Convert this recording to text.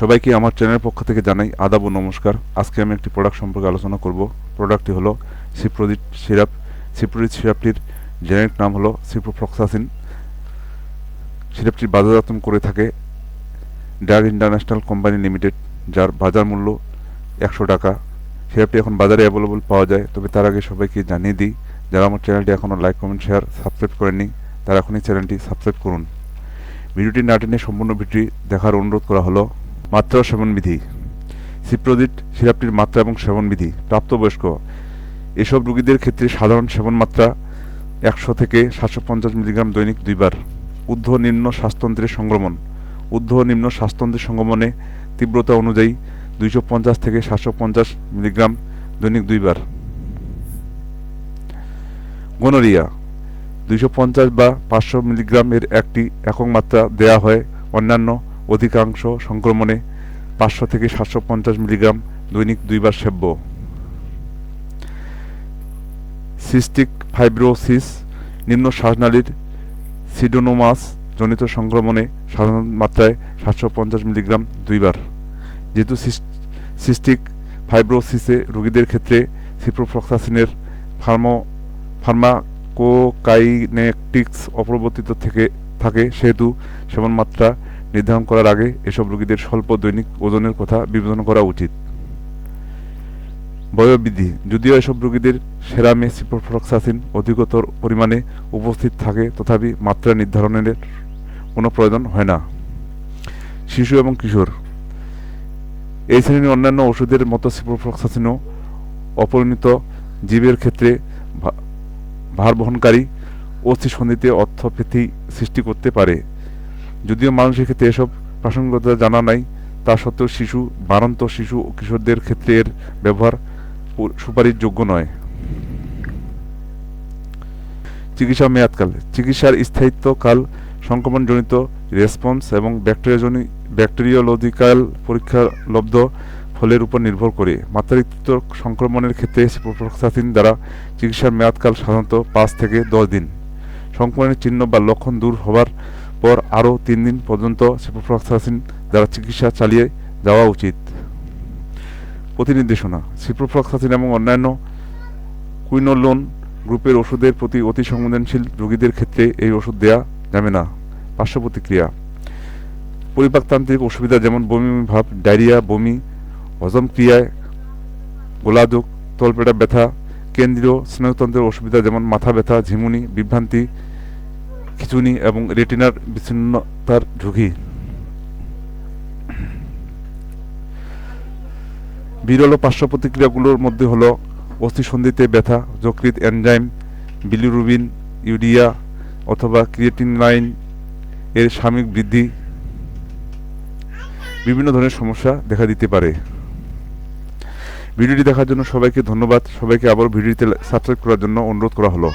সবাইকে আমার চ্যানেলের পক্ষ থেকে জানাই আদাব ও নমস্কার। আজকে আমি একটি প্রোডাক্ট সম্পর্কে আলোচনা করব। প্রোডাক্টটি হলো সিপ্রোজিট সিরাপ সিপ্রোজিট সিরাপটির জেনেরিক নাম হলো সিপ্রোফ্লক্সাসিন সিরাপটির বাজারজাতন করে থাকে ডার ইন্টারন্যাশনাল কোম্পানি লিমিটেড যার বাজার মূল্য একশো টাকা। সিরাপটি এখন বাজারে অ্যাভেলেবল পাওয়া যায়, তবে তার আগে সবাইকে জানিয়ে দিই, যারা আমার চ্যানেলটি এখনও লাইক কমেন্ট শেয়ার সাবস্ক্রাইব করেননি, তারা এখনই চ্যানেলটি সাবস্ক্রাইব করুন। ভিডিওটি না টেনে সম্পূর্ণ ভিডিওটি দেখার অনুরোধ করা হলো। মাত্রা ও সেবন বিধি। সিপ্রোজিট, সিরাপটির মাত্রা এবং সেবন বিধি। প্রাপ্তবয়স্ক, এসব রোগীদের ক্ষেত্রে সাধারণ সেবন মাত্রা একশো থেকে সাতশো পঞ্চাশ মিলিগ্রাম দৈনিক দুইবার। ঊর্ধ্ব নিম্ন শ্বাসতন্ত্রের সংক্রমণ ঊর্ধ্ব নিম্ন শ্বাসতন্ত্রের সংক্রমণে তীব্রতা অনুযায়ী দুইশো পঞ্চাশ থেকে সাতশো পঞ্চাশ মিলিগ্রাম দৈনিক দুইবার। গনোরিয়া, দুইশো পঞ্চাশ বা পাঁচশো মিলিগ্রাম এর একটি একক মাত্রা দেয়া হয় অন্যান্য অধিকাংশ সংক্রমণে পাঁচশো থেকে সাতশো পঞ্চাশ মিলিগ্রাম দৈনিক দুইবার সেব্য। সিস্টিক ফাইব্রোসিস, নিম্ন শ্বাসনালীর সিডোনোমাস জনিত সংক্রমণে সাধারণ মাত্রায় সাতশো পঞ্চাশ মিলিগ্রাম দুইবার। যেহেতু সিস্টিক ফাইব্রোসিসে রোগীদের ক্ষেত্রে সিপ্রোফ্লক্সাসিনের ফার্মো ফার্মাকোকাইনেটিক্স অপরিবর্তিত থেকে থাকে, সেহেতু সেবন মাত্রা নির্ধারণ করার আগে এসব রোগীদের স্বল্প দৈনিক ওজনের কথা বিবেচনা করা উচিত। বয়োবৃদ্ধি। যদিও এসব রোগীদের সেরামে সিপ্রোফ্লক্সাসিন অধিকতর পরিমাণে উপস্থিত থাকে, তথাপি মাত্রা নির্ধারণের কোনো প্রয়োজন হয় না। শিশু এবং কিশোর। এই শ্রেণির অন্যান্য ওষুধের মতো সিপ্রোফ্লক্সাসিনও অপরিণত জীবের ক্ষেত্রে ভার বহনকারী অস্থিসন্ধিতে অর্থপ্রীতি সৃষ্টি করতে পারে। যদিও মানুষের ক্ষেত্রে এসব প্রাসঙ্গিকতা জানা নাই, তা সত্ত্বেও শিশু, বাড়ন্ত শিশু ও কিশোরদের ক্ষেত্রে এর ব্যবহার পু- সুপারিশযোগ্য নয়। চিকিৎসা মেয়াদকাল। চিকিৎসার স্থায়িত্বকাল সংক্রমণজনিত রেসপন্স এবং ব্যাকটেরিয়াজনিত ব্যাকটেরিওলজিক্যাল পরীক্ষালব্ধ ফলের উপর নির্ভর করে। মাত্রাতিরিক্ত সংক্রমণের ক্ষেত্রে সিপ্রোফ্লক্সাসিন দ্বারা চিকিৎসার মেয়াদকাল সাধারণত পাঁচ থেকে দশ দিন। সংক্রমণের চিহ্ন বা লক্ষণ দূর হবার পর আরও তিন দিন পর্যন্ত সিপ্রোফ্লক্সাসিন দ্বারা চিকিৎসা চালিয়ে যাওয়া উচিত। প্রতিনির্দেশনা সিপ্রোফ্লক্সাসিন এবং অন্যান্য কুইনোলোন গ্রুপের ওষুধের প্রতি অতি সংবেদনশীল রোগীদের ক্ষেত্রে এই ওষুধ দেয়া যাবে না। পার্শ্ব প্রতিক্রিয়া পরিপাকতান্ত্রিক অসুবিধা যেমন বমি ভাব ডায়রিয়া, বমি হজম ক্রিয়ায় গোলাযোগ তলপেটা ব্যথা, কেন্দ্রীয় স্নায়ুতন্ত্রের অসুবিধা যেমন মাথা ব্যথা, ঝিমুনি, বিভ্রান্তি খিচুনি এবং রেটিনার বিচ্ছিন্নতার ঝুঁকি। বিরল পার্শ্ব প্রতিক্রিয়াগুলোর মধ্যে হলো অস্থিসন্ধিতে ব্যথা যকৃত এনজাইম, বিলিরুবিন, ইউরিয়া অথবা ক্রিয়েটিনাইন এর সাময়িক বৃদ্ধি। বিভিন্ন ধরনের সমস্যা দেখা দিতে পারে। ভিডিওটি দেখার জন্য সবাইকে ধন্যবাদ। সবাইকে আবার ভিডিওতে সাবস্ক্রাইব করার জন্য অনুরোধ করা হলো।